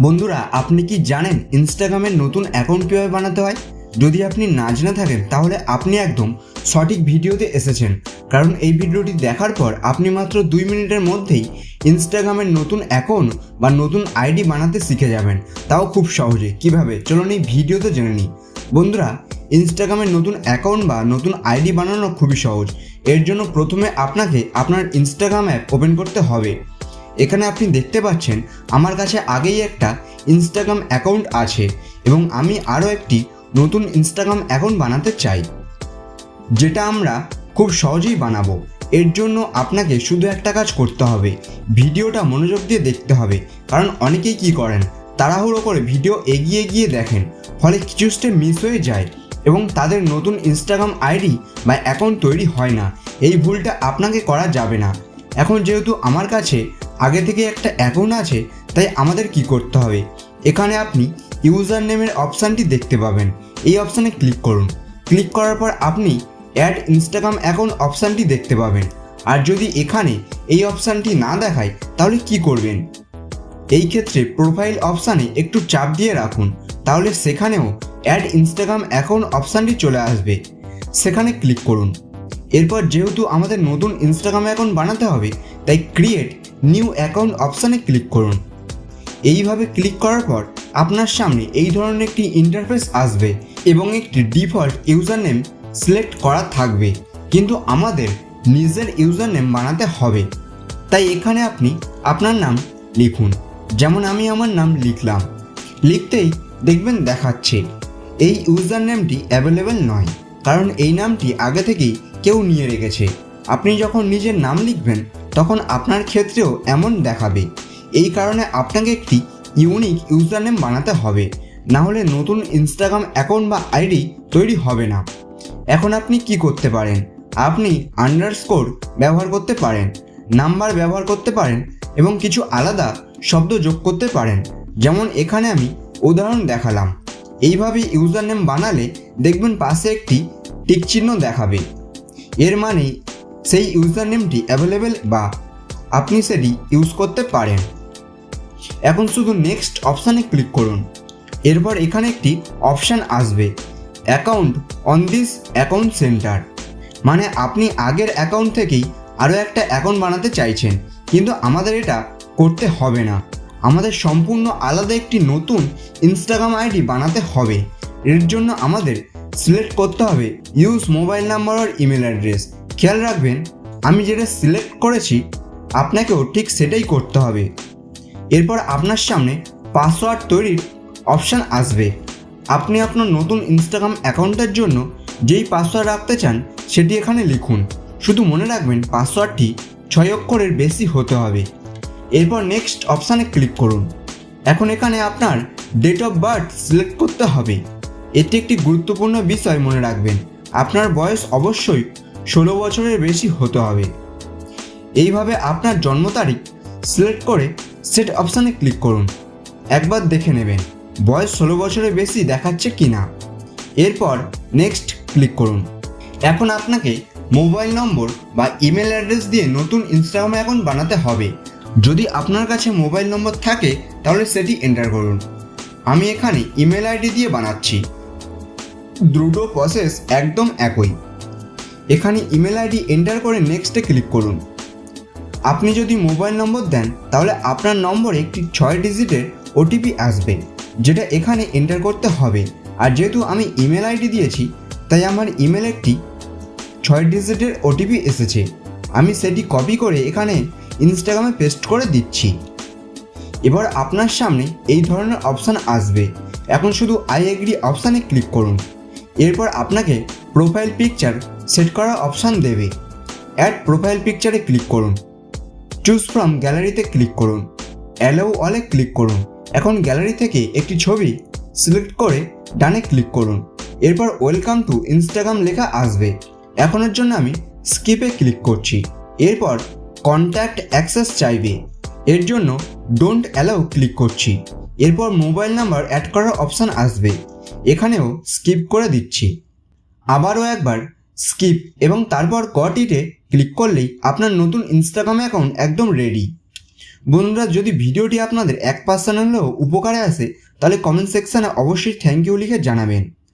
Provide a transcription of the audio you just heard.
বন্ধুরা, আপনি কি জানেন ইনস্টাগ্রামের নতুন অ্যাকাউন্ট কীভাবে বানাতে হয়? যদি আপনি না জেনে থাকেন, তাহলে আপনি একদম সঠিক ভিডিওতে এসেছেন। কারণ এই ভিডিওটি দেখার পর আপনি মাত্র দুই মিনিটের মধ্যেই ইনস্টাগ্রামের নতুন অ্যাকাউন্ট বা নতুন আইডি বানাতে শিখে যাবেন। তাও খুব সহজে। কীভাবে? চলুন এই ভিডিওতে জেনে নিই। বন্ধুরা ইনস্টাগ্রামের নতুন অ্যাকাউন্ট বা নতুন আইডি বানানো খুবই সহজ। এর জন্য প্রথমে আপনাকে আপনার ইনস্টাগ্রাম অ্যাপ ওপেন করতে হবে। এখানে আপনি দেখতে পাচ্ছেন আমার কাছে আগেই একটা ইনস্টাগ্রাম অ্যাকাউন্ট আছে এবং আমি আরও একটি নতুন ইনস্টাগ্রাম অ্যাকাউন্ট বানাতে চাই, যেটা আমরা খুব সহজেই বানাবো। এর জন্য আপনাকে শুধু একটা কাজ করতে হবে, ভিডিওটা মনোযোগ দিয়ে দেখতে হবে, কারণ অনেকেই কি করেন, তাড়াহুড়ো করে ভিডিও এগিয়ে গিয়ে দেখেন, ফলে কিছু স্টেপ মিস হয়ে যায় এবং তাদের নতুন ইনস্টাগ্রাম আইডি বা অ্যাকাউন্ট তৈরি হয় না। এই ভুলটা আপনাকে করা যাবে না। এখন যেহেতু আমার কাছে আগে থেকে একটা অ্যাকাউন্ট আছে, তাই আমাদের কি করতে হবে? এখানে আপনি ইউজার নেমের অপশানটি দেখতে পাবেন। এই অপশানে ক্লিক করুন। ক্লিক করার পর আপনি অ্যাড ইনস্টাগ্রাম অ্যাকাউন্ট অপশানটি দেখতে পাবেন। আর যদি এখানে এই অপশানটি না দেখায়, তাহলে কি করবেন? এই ক্ষেত্রে প্রোফাইল অপশানে একটু চাপ দিয়ে রাখুন। তাহলে সেখানেও অ্যাড ইনস্টাগ্রাম অ্যাকাউন্ট অপশানটি চলে আসবে। সেখানে ক্লিক করুন। এরপর যেহেতু আমাদের নতুন ইনস্টাগ্রাম অ্যাকাউন্ট বানাতে হবে, তাই ক্রিয়েট নিউ অ্যাকাউন্ট অপশানে ক্লিক করুন। এইভাবে ক্লিক করার পর আপনার সামনে এই ধরনের একটি ইন্টারফেস আসবে এবং একটি ডিফল্ট ইউজার নেম সিলেক্ট করা থাকবে। কিন্তু আমাদের নিজের ইউজার নেম বানাতে হবে। তাই এখানে আপনি আপনার নাম লিখুন। যেমন আমি আমার নাম লিখলাম। লিখতেই দেখবেন দেখাচ্ছে, এই ইউজার নেমটি অ্যাভেলেবেল নয়। কারণ এই নামটি আগে থেকেই কেউ নিয়ে রেখেছে। আপনি যখন নিজের নাম লিখবেন, তখন আপনার ক্ষেত্রেও এমন দেখাবে। এই কারণে আপনাকে একটি ইউনিক ইউজার নেম বানাতে হবে। না হলে নতুন ইনস্টাগ্রাম অ্যাকাউন্ট বা আইডি তৈরি হবে না। এখন আপনি কি করতে পারেন? আপনি আন্ডারস্কোর ব্যবহার করতে পারেন, নাম্বার ব্যবহার করতে পারেন এবং কিছু আলাদা শব্দ যোগ করতে পারেন। যেমন এখানে আমি উদাহরণ দেখালাম। এইভাবে ইউজার নেম বানালে দেখবেন পাশে একটি টিক চিহ্ন দেখাবে। এর মানে সেই ইউজার নেমটি অ্যাভেলেবেল বা আপনি সেটি ইউজ করতে পারেন। এখন শুধু নেক্সট অপশানে ক্লিক করুন। এরপর এখানে একটি অপশান আসবে account on this account center মানে আপনি আগের অ্যাকাউন্ট থেকেই আরও একটা অ্যাকাউন্ট বানাতে চাইছেন, কিন্তু আমাদের এটা করতে হবে না। আমাদের সম্পূর্ণ আলাদা একটি নতুন ইনস্টাগ্রাম আইডি বানাতে হবে। এর জন্য আমাদের সিলেক্ট করতে হবে ইউজ মোবাইল নাম্বার আর ইমেল অ্যাড্রেস খেয়াল রাখবেন, আমি যেটা সিলেক্ট করেছি, আপনাকেও ঠিক সেটাই করতে হবে। এরপর আপনার সামনে পাসওয়ার্ড তৈরির অপশান আসবে। আপনি আপনার নতুন ইনস্টাগ্রাম অ্যাকাউন্টের জন্য যেই পাসওয়ার্ড রাখতে চান, সেটি এখানে লিখুন। শুধু মনে রাখবেন পাসওয়ার্ডটি ছয় অক্ষরের বেশি হতে হবে। এরপর নেক্সট অপশানে ক্লিক করুন। এখন এখানে আপনার ডেট অফ বার্থ সিলেক্ট করতে হবে। এটি একটি গুরুত্বপূর্ণ বিষয় মনে রাখবেন। আপনার বয়স অবশ্যই ষোলো বছরের বেশি হতে হবে। এইভাবে আপনার জন্ম তারিখ সিলেক্ট করে সেট অপশানে ক্লিক করুন। একবার দেখে নেবেন, বয়স ষোলো বছরের বেশি দেখাচ্ছে কি না। এরপর নেক্সট ক্লিক করুন। এখন আপনাকে মোবাইল নম্বর বা ইমেল অ্যাড্রেস দিয়ে নতুন ইনস্টাগ্রাম অ্যাকাউন্ট বানাতে হবে। যদি আপনার কাছে মোবাইল নম্বর থাকে, তাহলে সেটি এন্টার করুন। আমি এখানে ইমেল আইডি দিয়ে বানাচ্ছি। দ্রুত প্রসেস একদম একই। এখানে ইমেল আইডি এন্টার করে নেক্সটে ক্লিক করুন। আপনি যদি মোবাইল নম্বর দেন, তাহলে আপনার নম্বরে একটি ছয় ডিজিটের ওটিপি আসবে, যেটা এখানে এন্টার করতে হবে। আর যেহেতু আমি ইমেল আইডি দিয়েছি, তাই আমার ইমেল একটি ছয় ডিজিটের ওটিপি এসেছে। আমি সেটি কপি করে এখানে ইনস্টাগ্রামে পেস্ট করে দিচ্ছি। এবার আপনার সামনে এই ধরনের অপশান আসবে। এখন শুধু আই এগ্রি অপশানে ক্লিক করুন। এরপর আপনাকে প্রোফাইল পিকচার সেট করার অপশান দেবে। অ্যাড প্রোফাইল পিকচারে ক্লিক করুন। চুজ ফ্রম গ্যালারিতে ক্লিক করুন। অ্যালাউ অলে ক্লিক করুন। এখন গ্যালারি থেকে একটি ছবি সিলেক্ট করে ডানে ক্লিক করুন। এরপর ওয়েলকাম টু ইনস্টাগ্রাম লেখা আসবে। এখনের জন্য আমি স্কিপে ক্লিক করছি। এরপর কন্ট্যাক্ট অ্যাক্সেস চাইবে। এর জন্য ডোন্ট অ্যালাউ ক্লিক করছি। এরপর মোবাইল নাম্বার অ্যাড করার অপশান আসবে। এখানেও স্কিপ করে দিচ্ছি। আবারও একবার স্কিপ এবং তারপর কটিটে ক্লিক করলেই আপনার নতুন ইনস্টাগ্রাম অ্যাকাউন্ট একদম রেডি বন্ধুরা, যদি ভিডিওটি আপনাদের এক পার্সেন্ট হলেও উপকারে আসে, তাহলে কমেন্ট সেকশানে অবশ্যই থ্যাংক ইউ লিখে জানাবেন।